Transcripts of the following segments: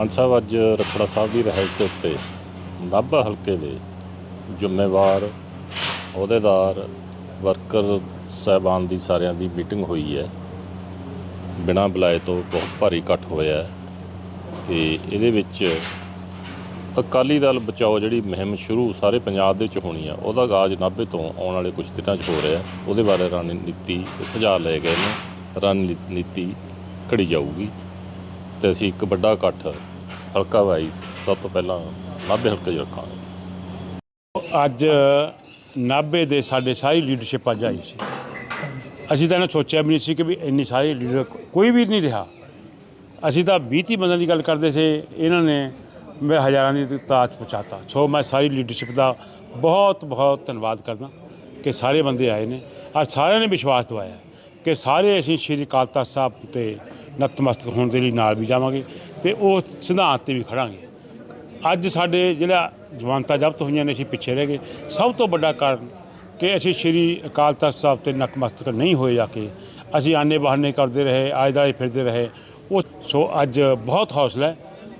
ਮਾਨ ਸਾਹਿਬ, ਅੱਜ ਰਖੜਾ ਸਾਹਿਬ ਦੀ ਰਿਹਾਇਸ਼ ਦੇ ਉੱਤੇ ਨਾਭਾ ਹਲਕੇ ਦੇ ਜ਼ਿੰਮੇਵਾਰ, ਅਹੁਦੇਦਾਰ, ਵਰਕਰ ਸਹਿਬਾਨ ਦੀ ਸਾਰਿਆਂ ਦੀ ਮੀਟਿੰਗ ਹੋਈ ਹੈ। ਬਿਨਾਂ ਬੁਲਾਏ ਤੋਂ ਬਹੁਤ ਭਾਰੀ ਇਕੱਠ ਹੋਇਆ ਹੈ ਤੇ ਇਹਦੇ ਵਿੱਚ ਅਕਾਲੀ ਦਲ ਬਚਾਓ ਜਿਹੜੀ ਮੁਹਿੰਮ ਸ਼ੁਰੂ ਸਾਰੇ ਪੰਜਾਬ ਦੇ ਵਿੱਚ ਹੋਣੀ ਆ, ਉਹਦਾ ਆਗਾਜ਼ ਨਾਭੇ ਤੋਂ ਆਉਣ ਵਾਲੇ ਕੁਝ ਦਿਨਾਂ 'ਚ ਹੋ ਰਿਹਾ ਉਹਦੇ ਬਾਰੇ ਰਣਨੀਤੀ ਸੁਝਾਅ ਲਏ ਗਏ ਨੇ, ਰਣਨੀਤੀ ਘੜੀ ਜਾਊਗੀ ਤੇ ਅਸੀਂ ਇੱਕ ਵੱਡਾ ਇਕੱਠ ਹਲਕਾ ਵਾਈਜ਼ ਸਭ ਤੋਂ ਪਹਿਲਾਂ ਨਾਭੇ ਹਲਕੇ 'ਚ ਰੱਖਾਂਗੇ। ਅੱਜ ਨਾਭੇ ਦੇ ਸਾਡੇ ਸਾਰੀ ਲੀਡਰਸ਼ਿਪ ਅੱਜ ਆਈ ਸੀ। ਅਸੀਂ ਤਾਂ ਇਹਨਾਂ ਸੋਚਿਆ ਵੀ ਨਹੀਂ ਸੀ ਕਿ ਵੀ ਇੰਨੀ ਸਾਰੀ ਲੀਡਰ ਕੋਈ ਵੀ ਨਹੀਂ ਰਿਹਾ। ਅਸੀਂ ਤਾਂ 20 ਤੀਹ ਬੰਦਿਆਂ ਦੀ ਗੱਲ ਕਰਦੇ ਸੀ, ਇਹਨਾਂ ਨੇ ਮੈਂ ਹਜ਼ਾਰਾਂ ਦੀ ਤਾਜ ਪਹੁੰਚਾਤਾ। ਸੋ ਮੈਂ ਸਾਰੀ ਲੀਡਰਸ਼ਿਪ ਦਾ ਬਹੁਤ ਬਹੁਤ ਧੰਨਵਾਦ ਕਰਦਾ ਕਿ ਸਾਰੇ ਬੰਦੇ ਆਏ ਨੇ। ਅੱਜ ਸਾਰਿਆਂ ਨੇ ਵਿਸ਼ਵਾਸ ਦਵਾਇਆ ਕਿ ਸਾਰੇ ਅਸੀਂ ਸ਼੍ਰੀ ਅਕਾਲ ਤਖਤ ਸਾਹਿਬ ਤੇ ਨਤਮਸਤਕ ਹੋਣ ਦੇ ਲਈ ਨਾਲ ਵੀ ਜਾਵਾਂਗੇ ਤੇ ਉਹ ਸਿਧਾਂਤ ਤੇ ਵੀ ਖੜਾਂਗੇ। ਅੱਜ ਸਾਡੇ ਜਿਹੜਾ ਜਵਾਨਤਾ ਜ਼ਬਤ ਹੋਈਆਂ ਨੇ, ਅਸੀਂ ਪਿੱਛੇ ਰਹਿ ਗਏ। ਸਭ ਤੋਂ ਵੱਡਾ ਕਾਰਨ ਕਿ ਅਸੀਂ ਸ਼੍ਰੀ ਅਕਾਲ ਤਖਤ ਸਾਹਿਬ ਤੇ ਨਕਮਸਤਕ ਨਹੀਂ ਹੋਏ ਜਾ ਕੇ। ਅਸੀਂ ਆਨੇ ਬਹਾਨੇ ਕਰਦੇ ਰਹੇ ਆਇਦਾਲੇ ਫਿਰਦੇ ਰਹੇ। ਉਹ ਸੋ ਅੱਜ ਬਹੁਤ ਹੌਸਲਾ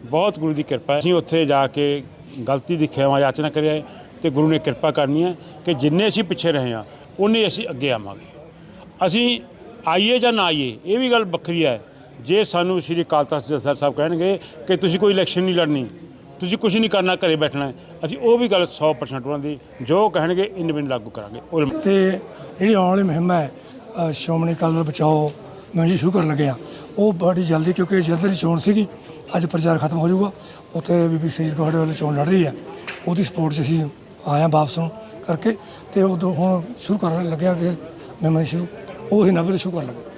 ਬਹੁਤ ਗੁਰੂ ਦੀ ਕਿਰਪਾ ਅਸੀਂ ਉੱਥੇ ਜਾ ਕੇ ਗਲਤੀ ਦੀ ਖਿਮਾ ਯਾਚਨਾ ਕਰਿਆ ਤੇ ਗੁਰੂ ਨੇ ਕਿਰਪਾ ਕਰਨੀ ਹੈ ਕਿ ਜਿੰਨੇ ਅਸੀਂ ਪਿੱਛੇ ਰਹੇ ਹਾਂ ਉਨੇ ਅਸੀਂ ਅੱਗੇ ਆਵਾਂਗੇ। ਅਸੀਂ ਆਈਏ ਜਾਂ ਨਾ ਆਈਏ, ਇਹ ਵੀ ਗੱਲ ਵੱਖਰੀ ਹੈ ਜੇ ਸਾਨੂੰ ਸ਼੍ਰੀ ਅਕਾਲ ਤਖਤ ਜਥੇਦਾਰ ਸਾਹਿਬ ਕਹਿਣਗੇ ਕਿ ਤੁਸੀਂ ਕੋਈ ਇਲੈਕਸ਼ਨ ਨਹੀਂ ਲੜਨੀ ਤੁਸੀਂ ਕੁਝ ਨਹੀਂ ਕਰਨਾ ਘਰੇ ਬੈਠਣਾ ਅਸੀਂ ਉਹ ਵੀ ਗੱਲ 100% ਉਹਨਾਂ ਦੀ ਜੋ ਕਹਿਣਗੇ ਇਨ ਬਿਨ ਲਾਗੂ ਕਰਾਂਗੇ। ਉਹ ਤੇ ਜਿਹੜੀ ਆਉਣ ਵਾਲੀ ਮੁਹਿੰਮ ਹੈ ਅ, ਸ਼੍ਰੋਮਣੀ ਅਕਾਲੀ ਦਲ ਬਚਾਓ ਮੈਂ ਜੀ ਸ਼ੁਰੂ ਕਰਨ ਲੱਗਿਆ। ਉਹ ਬੜੀ ਜਲਦੀ ਕਿਉਂਕਿ ਜਲੰਧਰ ਦੀ ਚੋਣ ਸੀਗੀ ਅੱਜ ਪ੍ਰਚਾਰ ਖਤਮ ਹੋ ਜਾਊਗਾ। ਉੱਥੇ ਬੀਬੀ ਸਰੀਰ ਕੌਰ ਵੱਲੋਂ ਚੋਣ ਲੜ ਰਹੀ ਹੈ। ਉਹਦੀ ਸਪੋਰਟ 'ਚ ਅਸੀਂ ਆਇਆ ਵਾਪਸ ਕਰਕੇ ਤੇ ਉਦੋਂ ਹੁਣ ਸ਼ੁਰੂ ਕਰਨ ਲੱਗਿਆ ਕਿ ਮੁਹਿੰਮ ਸ਼ੁਰੂ ਉਹ ਹੀ ਨਵੇਂ ਤੋਂ ਸ਼ੁਰੂ ਕਰਨ ਲੱਗੇ।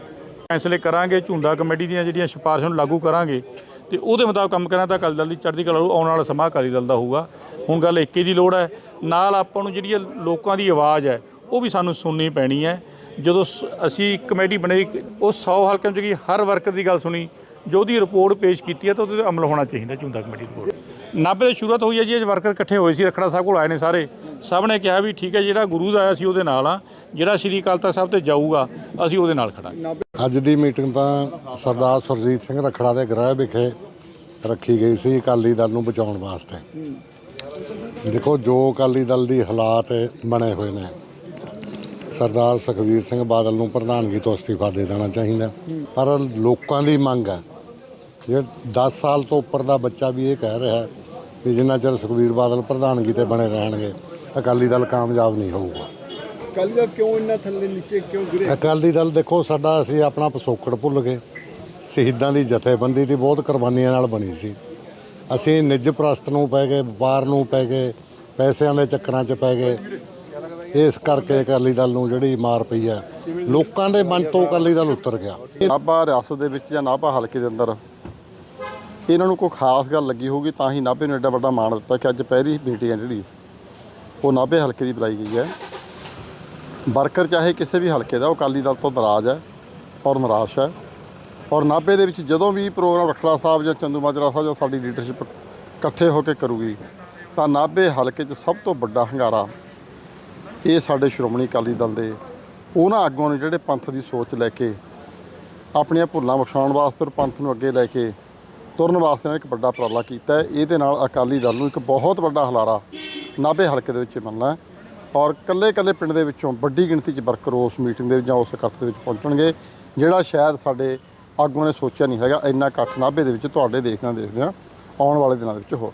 ਫੈਸਲੇ ਕਰਾਂਗੇ, ਝੁੰਡਾ ਕਮੇਟੀ ਦੀਆਂ ਜਿਹੜੀਆਂ ਸਿਫਾਰਸ਼ਾਂ ਨੂੰ ਲਾਗੂ ਕਰਾਂਗੇ ਤੇ ਉਹਦੇ ਮੁਤਾਬਕ ਕੰਮ ਕਰਾਂ ਤਾਂ ਅਕਾਲੀ ਦਲ ਦੀ ਚੜ੍ਹਦੀ ਕਲਾ ਆਉਣ ਵਾਲਾ ਸਮਾਂ ਅਕਾਲੀ ਦਲ ਦਾ ਹੋਊਗਾ। ਹੁਣ ਗੱਲ ਏਕੇ ਦੀ ਲੋੜ ਹੈ, ਨਾਲ ਆਪਾਂ ਨੂੰ ਜਿਹੜੀ ਲੋਕਾਂ ਦੀ ਆਵਾਜ਼ ਹੈ, ਉਹ ਵੀ ਸਾਨੂੰ ਸੁਣਨੀ ਪੈਣੀ ਹੈ। ਜਦੋਂ ਸ- ਅਸੀਂ ਕਮੇਟੀ ਬਣਾਈ, ਉਹ 100 ਹਲਕਿਆਂ 'ਚ ਕੀ ਹਰ ਵਰਕਰ ਦੀ ਗੱਲ ਸੁਣੀ, ਜੋ ਉਹਦੀ ਰਿਪੋਰਟ ਪੇਸ਼ ਕੀਤੀ ਹੈ, ਤਾਂ ਉਹਦੇ ਤੇ ਅਮਲ ਹੋਣਾ ਚਾਹੀਦਾ ਝੁੰਡਾ ਕਮੇਟੀ ਰਿਪੋਰਟ। ਨਾਭੇ ਦੀ ਸ਼ੁਰੂਆਤ ਹੋਈ ਹੈ ਜੀ ਅੱਜ ਵਰਕਰ ਇਕੱਠੇ ਹੋਏ ਸੀ, ਰਖੜਾ ਸਾਹਿਬ ਕੋਲ ਆਏ ਨੇ ਸਾਰੇ। ਸਭ ਨੇ ਕਿਹਾ ਵੀ ਠੀਕ ਹੈ, ਜਿਹੜਾ ਗੁਰੂ ਦਾ ਆਇਆ ਸੀ ਉਹਦੇ ਨਾਲ ਆ, ਜਿਹੜਾ ਸ਼੍ਰੀ ਅਕਾਲ ਤਖਤ ਸਾਹਿਬ ਤੇ ਜਾਊਗਾ, ਅਸੀਂ ਉਹਦੇ ਨਾਲ ਖੜਾਂਗੇ। ਅੱਜ ਦੀ ਮੀਟਿੰਗ ਤਾਂ ਸਰਦਾਰ ਸੁਰਜੀਤ ਸਿੰਘ ਰਖੜਾ ਦੇ ਗ੍ਰਹਿ ਵਿਖੇ ਰੱਖੀ ਗਈ ਸੀ, ਅਕਾਲੀ ਦਲ ਨੂੰ ਬਚਾਉਣ ਵਾਸਤੇ। ਦੇਖੋ, ਜੋ ਅਕਾਲੀ ਦਲ ਦੀ ਹਾਲਾਤ ਬਣੇ ਹੋਏ ਨੇ, ਸਰਦਾਰ ਸੁਖਬੀਰ ਸਿੰਘ ਬਾਦਲ ਨੂੰ ਪ੍ਰਧਾਨਗੀ ਤੋਂ ਅਸਤੀਫਾ ਦੇ ਦੇਣਾ ਚਾਹੀਦਾ। ਪਰ ਲੋਕਾਂ ਦੀ ਮੰਗ ਹੈ ਜੇ 10 ਸਾਲ ਤੋਂ ਉੱਪਰ ਦਾ ਬੱਚਾ ਵੀ ਇਹ ਕਹਿ ਰਿਹਾ ਵੀ ਜਿੰਨਾ ਚਿਰ ਸੁਖਬੀਰ ਬਾਦਲ ਪ੍ਰਧਾਨਗੀ ਤੇ ਬਣੇ ਰਹਿਣਗੇ ਅਕਾਲੀ ਦਲ ਕਾਮਯਾਬ ਨਹੀਂ ਹੋਊਗਾ। ਅਕਾਲੀ ਦਲ ਕਿਉਂ ਇੰਨਾ ਥੱਲੇ ਨੀਚੇ ਕਿਉਂ ਗਿਰੇ? ਅਕਾਲੀ ਦਲ ਦੇਖੋ ਸਾਡਾ ਅਸੀਂ ਆਪਣਾ ਪਿਛੋਕੜ ਭੁੱਲ ਗਏ। ਸ਼ਹੀਦਾਂ ਦੀ ਜਥੇਬੰਦੀ ਦੀ ਬਹੁਤ ਕੁਰਬਾਨੀਆਂ ਨਾਲ ਬਣੀ ਸੀ। ਅਸੀਂ ਨਿੱਜ ਪ੍ਰਸਤ ਨੂੰ ਪੈ ਗਏ ਵਪਾਰ ਨੂੰ ਪੈ ਗਏ ਪੈਸਿਆਂ ਦੇ ਚੱਕਰਾਂ 'ਚ ਪੈ ਗਏ। ਇਸ ਕਰਕੇ ਅਕਾਲੀ ਦਲ ਨੂੰ ਜਿਹੜੀ ਮਾਰ ਪਈ ਹੈ ਲੋਕਾਂ ਦੇ ਮਨ ਤੋਂ ਅਕਾਲੀ ਦਲ ਉਤਰ ਗਿਆ। ਨਾਭਾ ਰਿਆਸਤ ਦੇ ਵਿੱਚ ਜਾਂ ਨਾਭਾ ਹਲਕੇ ਦੇ ਅੰਦਰ ਇਹਨਾਂ ਨੂੰ ਕੋਈ ਖਾਸ ਗੱਲ ਲੱਗੀ ਹੋਊਗੀ ਤਾਂ ਹੀ ਨਾਭੇ ਨੂੰ ਐਡਾ ਵੱਡਾ ਮਾਣ ਦਿੱਤਾ ਕਿ ਅੱਜ ਪਹਿਲੀ ਮੀਟਿੰਗ ਹੈ ਜਿਹੜੀ। ਉਹ ਨਾਭੇ ਹਲਕੇ ਦੀ ਬੁਲਾਈ ਗਈ ਹੈ। ਵਰਕਰ ਚਾਹੇ ਕਿਸੇ ਵੀ ਹਲਕੇ ਦਾ, ਉਹ ਅਕਾਲੀ ਦਲ ਤੋਂ ਨਾਰਾਜ਼ ਹੈ ਔਰ ਨਿਰਾਸ਼ ਹੈ। ਔਰ ਨਾਭੇ ਦੇ ਵਿੱਚ ਜਦੋਂ ਵੀ ਪ੍ਰੋਗਰਾਮ ਰਖੜਾ ਸਾਹਿਬ ਜਾਂ ਚੰਦੂ ਮਾਜਰਾ ਸਾਹਿਬ ਜਾਂ ਸਾਡੀ ਲੀਡਰਸ਼ਿਪ ਇਕੱਠੇ ਹੋ ਕੇ ਕਰੂਗੀ, ਤਾਂ ਨਾਭੇ ਹਲਕੇ 'ਚ ਸਭ ਤੋਂ ਵੱਡਾ ਹੰਗਾਰਾ ਇਹ ਸਾਡੇ ਸ਼੍ਰੋਮਣੀ ਅਕਾਲੀ ਦਲ ਦੇ ਉਹਨਾਂ ਆਗੂਆਂ ਨੇ ਜਿਹੜੇ ਪੰਥ ਦੀ ਸੋਚ ਲੈ ਕੇ ਆਪਣੀਆਂ ਭੁੱਲਾਂ ਬਖਸ਼ਾਉਣ ਵਾਸਤੇ ਔਰ ਪੰਥ ਨੂੰ ਅੱਗੇ ਲੈ ਕੇ ਤੁਰਨ ਵਾਸਤੇ ਇੱਕ ਵੱਡਾ ਉਪਰਾਲਾ ਕੀਤਾ ਹੈ। ਇਹਦੇ ਨਾਲ ਅਕਾਲੀ ਦਲ ਨੂੰ ਇੱਕ ਬਹੁਤ ਵੱਡਾ ਹਲਾਰਾ ਨਾਭੇ ਹਲਕੇ ਦੇ ਵਿੱਚ ਮਿਲਣਾ ਔਰ ਕੱਲੇ-ਕੱਲੇ ਪਿੰਡ ਦੇ ਵਿੱਚੋਂ ਵੱਡੀ ਗਿਣਤੀ 'ਚ ਵਰਕਰ ਉਸ ਮੀਟਿੰਗ ਦੇ ਵਿੱਚ ਜਾਂ ਉਸ ਇਕੱਠ ਦੇ ਵਿੱਚ ਪਹੁੰਚਣਗੇ, ਜਿਹੜਾ ਸ਼ਾਇਦ ਸਾਡੇ ਆਗੂਆਂ ਨੇ ਸੋਚਿਆ ਨਹੀਂ ਹੈਗਾ। ਇੰਨਾ ਇਕੱਠ ਨਾਭੇ ਦੇ ਵਿੱਚ ਤੁਹਾਡੇ ਦੇਖਦਿਆਂ ਦੇਖਦਿਆਂ ਆਉਣ ਵਾਲੇ ਦਿਨਾਂ ਦੇ ਵਿੱਚ ਹੋਰ